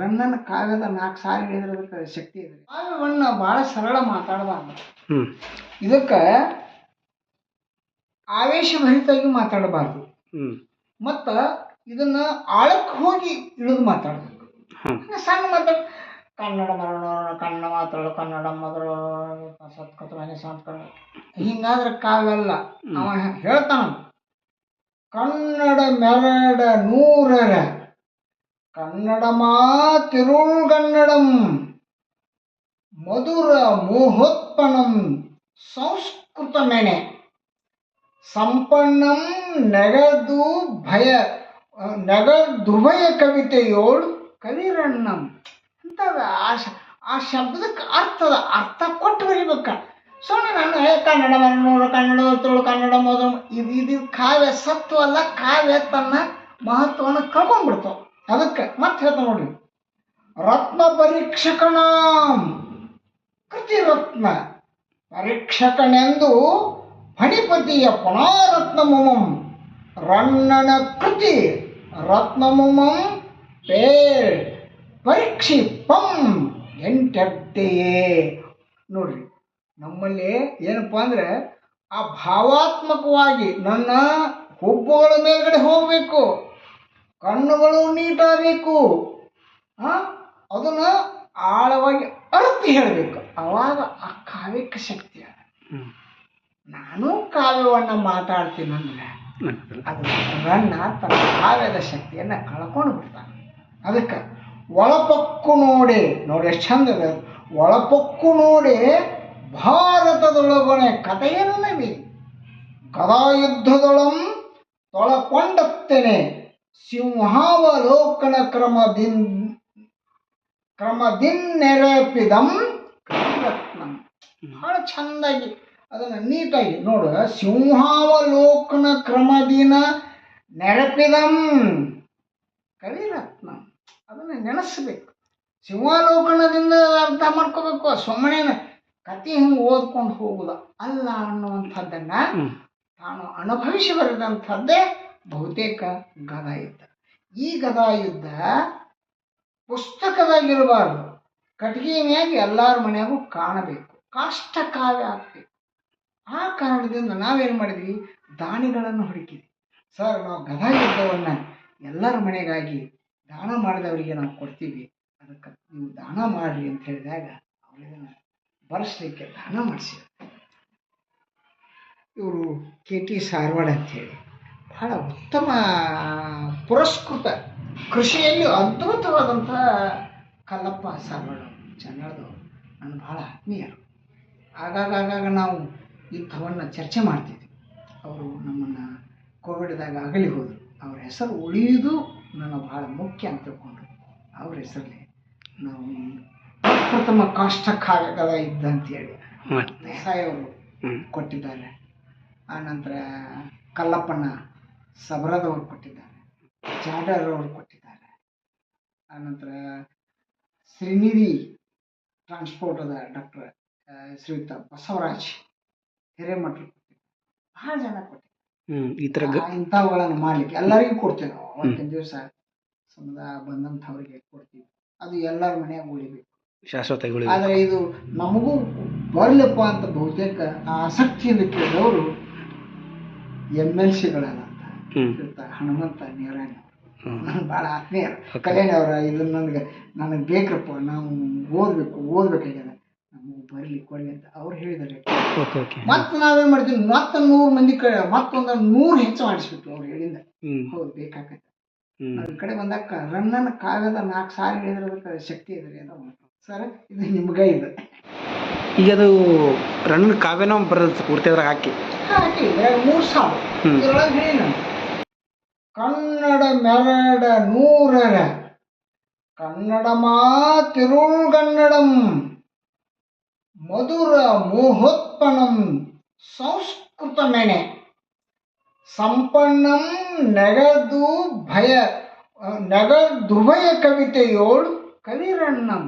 ರನ್ನನ ಕಾವ್ಯದ ನಾಲ್ಕು ಸಾರಿ ಹೇಳಿದ್ರೆ ಅದಕ್ಕೆ ಶಕ್ತಿ ಇದೆ. ಕಾವ್ಯವನ್ನ ಬಹಳ ಸರಳ ಮಾತಾಡಬಾರ್ದು. ಇದಕ್ಕೆ ಆವೇಶಭರಿತಾಗಿ ಮಾತಾಡಬಾರ್ದು. ಮತ್ತ ಇದನ್ನ ಆಳಕ್ಕೆ ಹೋಗಿ ಇಳಿದು ಮಾತಾಡಬೇಕು. ಸಣ್ಣ ಮಾತಾಡ ಕನ್ನಡ ಮರಣ ಕನ್ನಡ ಮಾತಾಡೋ ಕನ್ನಡ ಮೊದಲು ಸತ್ಕತ್ರ ಮನೆ ಸಂಸ್ಕರಣ ಹಿಂಗಾದ್ರೆ ಕಾವ್ಯ ಅಲ್ಲ. ಅವ ಹೇಳ್ತಾನ ಕನ್ನಡ ಮೆರಡ ನೂರರ ಕನ್ನಡ ತಿರುಳ್ಗನ್ನಡಂ ಮಧುರ ಮೋಹೋತ್ಪನ್ನಂ ಸಂಸ್ಕೃತ ಮೆಣೆ ಸಂಪನ್ನಂ ನೆಗದು ಭಯ ನೆಗದುಭಯ ಕವಿತೆಯೋಳು ಕವಿರಣ್ಣಂ ಅಂತ ಆ ಆ ಶಬ್ದಕ್ಕೆ ಅರ್ಥದ ಅರ್ಥ ಕೊಟ್ಟು ಬರಿಬೇಕ. ಸುಮ್ಮನೆ ನಾನು ಹೇ ಕನ್ನಡ ನೋಡು ಕನ್ನಡ ತುಳು ಕನ್ನಡ ಮೊದಲು ಇದು ಇದು, ಕಾವ್ಯ ಸತ್ವ ಅಲ್ಲ, ಕಾವ್ಯ ತನ್ನ ಮಹತ್ವವನ್ನು ಕಳ್ಕೊಂಡ್ಬಿಡ್ತಾವ ಅದಕ್ಕೆ ಮತ್ತೆ ಹೇಳ್ತಾ ನೋಡ್ರಿ ರತ್ನ ಪರೀಕ್ಷಕಣ ಕೃತಿ ರತ್ನ ಪರೀಕ್ಷಕನೆಂದು ಫಣಿಪತಿಯ ಪುನಾರತ್ನಮುಮಂ. ರಣ್ಣನ ಕೃತಿ ರತ್ನಮುಮಂ ಪೇಳ್. ಪರೀಕ್ಷಿಪಂ ಎಂಟೆಯೇ ನೋಡ್ರಿ, ನಮ್ಮಲ್ಲಿ ಏನಪ್ಪ ಅಂದ್ರೆ ಆ ಭಾವಾತ್ಮಕವಾಗಿ ನನ್ನ ಹುಬ್ಬುಗಳ ಮೇಲ್ಗಡೆ ಹೋಗಬೇಕು. ಕಣ್ಣುಗಳು ನೀಟಾಗಬೇಕು. ಹಾ? ಅದನ್ನ ಆಳವಾಗಿ ಅರ್ಥ ಹೇಳಬೇಕು. ಅವಾಗ ಆ ಕಾವ್ಯಕ್ಕೆ ಶಕ್ತಿ ಅದ ನಾನು ಕಾವ್ಯವನ್ನ ಮಾತಾಡ್ತೀನಿ ಅಂದ್ರೆ ನಗೋದಿಲ್ಲ ಅದು ರಣ್ಣ ತನ್ನ ಕಾವ್ಯದ ಶಕ್ತಿಯನ್ನ ಕಳ್ಕೊಂಡು ಬಿಡ್ತಾನೆ. ಅದಕ್ಕೆ ಒಳಪಕ್ಕು ನೋಡಿ ನೋಡಿ ಎಷ್ಟು ಚಂದ ಒಳಪಕ್ಕು ನೋಡಿ ಭಾರತದೊಳಗೊನೆ ಕಥೆಯಲ್ಲವೇ ಗದಾಯುದ್ಧದೊಳಂ ತೊಳಕೊಂಡತ್ತೇನೆ. ಸಿಂಹಾವಲೋಕನ ಕ್ರಮದಿನ್ ಕ್ರಮದಿನ್ನೆರಪಿದಂ ಕವಿರತ್ನಂ ಬಹಳ ಚಂದಾಗಿ ಅದನ್ನ ನೀಟಾಗಿ ನೋಡು. ಸಿಂಹಾವಲೋಕನ ಕ್ರಮದಿನ ನೆರಪಿದಂ ಕವಿರತ್ನ. ಅದನ್ನ ನೆನೆಸ್ಬೇಕು. ಸಿಂಹಾವಲೋಕನದಿಂದ ಅರ್ಥ ಮಾಡ್ಕೋಬೇಕು. ಸುಮ್ಮನೆ ಕತೆ ಹಿಂಗೆ ಓದ್ಕೊಂಡು ಹೋಗುದ ಅಲ್ಲ ಅನ್ನುವಂಥದ್ದನ್ನ ತಾನು ಅನುಭವಿಸಿ ಬರೆದಂಥದ್ದೇ ಬಹುತೇಕ ಗದಾಯುದ್ಧ ಈ ಗದಾಯುದ್ಧ ಪುಸ್ತಕದಾಗಿರಬಾರ್ದು ಕಟ್ಟಿಗೆ ಮ್ಯಾಗ ಎಲ್ಲರ ಮನೆಯಾಗೂ ಕಾಣಬೇಕು. ಕಾಷ್ಟ ಕಾವ್ಯ ಆಗ್ಬೇಕು. ಆ ಕಾರಣದಿಂದ ನಾವೇನು ಮಾಡಿದ್ವಿ? ದಾನಿಗಳನ್ನು ಹುಡುಕಿದ್ವಿ. ಸರ್, ನಾವು ಗದಾಯುದ್ಧವನ್ನು ಎಲ್ಲರ ಮನೆಗಾಗಿ ದಾನ ಮಾಡಿದವರಿಗೆ ನಾವು ಕೊಡ್ತೀವಿ. ಅದಕ್ಕೆ ನೀವು ದಾನ ಮಾಡ್ರಿ ಅಂತ ಹೇಳಿದಾಗ ಅವ್ರು ಇದನ್ನು ಬರೆಸ್ಲಿಕ್ಕೆ ದಾನ ಮಾಡಿಸಿದ್ರು. ಇವರು ಕೆ ಟಿ ಸಾರವಾಡ ಅಂಥೇಳಿ ಬಹಳ ಉತ್ತಮ ಪುರಸ್ಕೃತ ಕೃಷಿಯಲ್ಲಿ ಅದ್ಭುತವಾದಂಥ ಕಲ್ಲಪ್ಪ ಸಾಗರ ಜನರದು. ನನ್ನ ಭಾಳ ಆತ್ಮೀಯರು ಆಗಾಗ ಆಗಾಗ ನಾವು ಯುದ್ಧವನ್ನು ಚರ್ಚೆ ಮಾಡ್ತಿದ್ವಿ. ಅವರು ನಮ್ಮನ್ನು ಕೋವಿಡ್ದಾಗ ಆಗಲಿ ಹೋದರು. ಅವ್ರ ಹೆಸರು ಉಳಿಯುವುದು ನನ್ನ ಬಹಳ ಮುಖ್ಯ ಅಂತ ತಿಳ್ಕೊಂಡು ಅವ್ರ ಹೆಸರಲ್ಲಿ ನಾವು ಪ್ರಥಮ ಕಾಷ್ಟ ಕಾರ್ಯಗಳ ಇದ್ದ ಅಂತೇಳಿ ಅವರು ಕೊಟ್ಟಿದ್ದಾರೆ. ಆನಂತರ ಕಲ್ಲಪ್ಪಣ್ಣ ಸಬರದವರು ಕೊಟ್ಟಿದ್ದಾರೆ ಜಾಡರ್ ಅವರು ಕೊಟ್ಟಿದ್ದಾರೆ. ಆನಂತರ ಶ್ರೀನಿಧಿ ಅದ ಡಾಕ್ಟರ್ ಶ್ರೀಯುತ ಬಸವರಾಜ್ ಹಿರೇಮಠರು ಕೊಟ್ಟಿದ್ದಾರೆ. ಬಹಳ ಜನ ಕೊಟ್ಟಿದ್ದಾರೆ. ಇಂಥವುಗಳನ್ನು ಮಾಡ್ಲಿಕ್ಕೆ ಎಲ್ಲರಿಗೂ ಕೊಡ್ತೇವೆ ನಾವು. ಅವತ್ತಿನ ದಿವಸ ಸಮುದಾಯ ಬಂದಂಥವ್ರಿಗೆ ಕೊಡ್ತೀವಿ. ಅದು ಎಲ್ಲರ ಮನೆಯಾಗ ಉಳಿಬೇಕು. ಶಾಶ್ವತ ಆದರೆ ಇದು ನಮಗೂ ಬರಲಪ್ಪ ಅಂತ ಬಹುತೇಕ ಆಸಕ್ತಿಯಿಂದ ಕೇಳಿದವರು ಎಂ ಎಲ್ ಸಿಗಳಲ್ಲ. ಹನುಮಂತ ನೇರಾಣಿ ಭಾಳ ಆತ್ಮೀಯರು Okay. ಕಲ್ಯಾಣಿ ಅವರ ಇದು ನನಗೆ ನನಗೆ ಬೇಕ್ರಪ್ಪ ನಾವು ಓದಬೇಕು ಓದ್ಬೇಕಾಗ್ಯದ. ನಮಗೆ ಬರಲಿ ಕೊಡಿ ಅಂತ ಅವ್ರು ಹೇಳಿದ್ದಾರೆ. ಮತ್ತೆ ನಾವೇನು ಮಾಡ್ತೀವಿ? ಮತ್ತೆ ನೂರು ಮಂದಿ ಕಡೆ ಮತ್ತೊಂದು ನೂರು ಹೆಚ್ಚು ಮಾಡಿಸ್ಬಿಟ್ಟು ಅವ್ರು ಹೇಳಿದ ಹೌದು ಬೇಕಾಗತ್ತೆ ಈ ಕಡೆ ಬಂದಾಗ ರನ್ನನ ಕಾಗದ ನಾಲ್ಕು ಸಾರಿ ಹೇಳಿದ್ರೆ ಶಕ್ತಿ ಇದ್ರೆ ಅಂತ ಸರ್ ಇದು ನಿಮ್ಗೆ ಇದೆ ಈಗ ಅದು ರನ್ನ ಕಾವ್ಯನ ಬರೋದು ಪೂರ್ತಿ ಅದ್ರಾಗ ಹಾಕಿ. ಹಾಕಿ ಮೂರು ಸಾವಿರ. ಹೇಳಿ ನಾನು ಕನ್ನಡ ಮೆರಡ ನೂರರ ಕನ್ನಡ ಮಾತಿರುಳ್ಗನ್ನಡಂ ಮಧುರ ಮೋಹೋತ್ಪನ್ನಂ ಸಂಸ್ಕೃತ ಮೆನೆ ಸಂಪನ್ನಂ ನೆಗದು ಭಯ ನೆಗದುಭಯ ಕವಿತೆಯೋಳು ಕವಿರಣ್ಣಂ